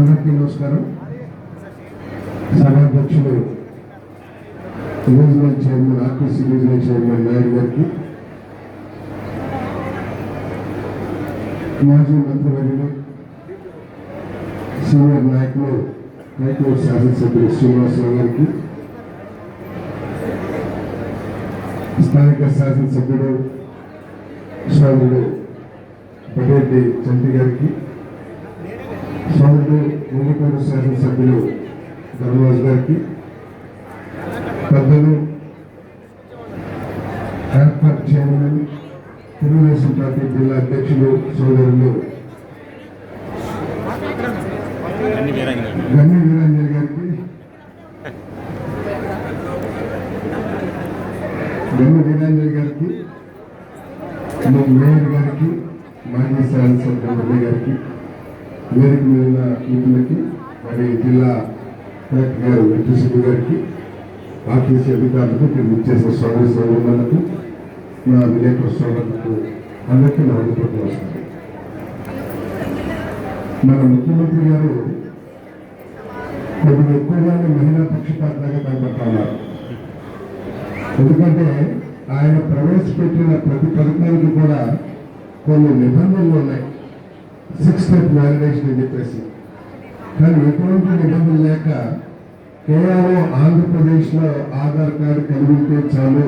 అందరికీ నమస్కారం. సభాధ్యక్షులు regional chairman RTC regional chairman Naidu గారికి మాజీ మంత్రివర్యులు సీనియర్ నాయకులు హైకోర్టు శాసనసభ్యులు శ్రీనివాసరావు గారికి స్థానిక శాసనసభ్యుడు సోదరుడు బడేటి చంటి గారికి సోదరుడు ముందుకోరు శాసనసభ్యులు ధర్మరాజు గారికి పెద్దలు ఏర్పాటు చైర్మన్ తెలుగుదేశం పార్టీ జిల్లా అధ్యక్షులు సోదరులు గన్ని వీరాంజలి గారికి గన్ని వీరాంజలి గారికి మేయర్ గారికి మాజీ శాసనసభ్యులు గారికి వేదిక మీద ఉన్న మిత్రులకి మరి జిల్లా కలెక్టర్ గారు వెంకటేశ్వర గారికి ఆర్టీసీ అధికారులకు ఇక్కడ ఇచ్చేసిన స్వామి సోదరులకు నా విలేకరు సోదరులకు అందరికీ నా అభిప్రాయం వస్తుంది మన ముఖ్యమంత్రి గారు కొద్దిగా ఎక్కువగానే మహిళా పక్షపాతంగా కనబడతా ఉన్నారు ఎందుకంటే ఆయన ప్రవేశపెట్టిన ప్రతి పథకానికి కూడా కొన్ని నిబంధనలు ఉన్నాయి. సిక్స్ స్టెప్ వ్యాలిడేషన్ అని చెప్పేసి. కానీ ఎటువంటి నిబంధనలు లేక కేవలం ఆంధ్రప్రదేశ్లో ఆధార్ కార్డు కలిగి ఉంటే చాలు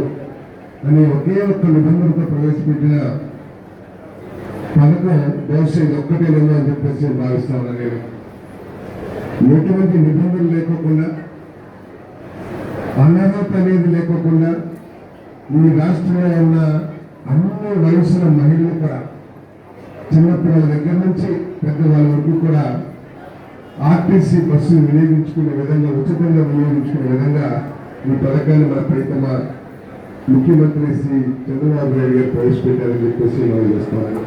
అనే ఒకే ఒక్క నిబంధనతో ప్రవేశపెట్టిన పథకం బహుశా ఇది లేదు అని చెప్పేసి భావిస్తాను నేను. ఎటువంటి నిబంధనలు లేకోకుండా అనర్హత అనేది లేకోకుండా ఈ రాష్ట్రంలో ఉన్న అన్ని వయసుల మహిళలు కూడా చిన్నపిల్లల దగ్గర నుంచి పెద్దవాళ్ళ వరకు కూడా ఆర్టీసీ బస్సు వినియోగించుకునే విధంగా ఉచితంగా వినియోగించుకునే విధంగా ఈ పథకాన్ని మన ప్రయత్న ముఖ్యమంత్రి శ్రీ చంద్రబాబు నాయుడు గారు ప్రవేశపెట్టారని చెప్పేసి మనం చేస్తున్నాను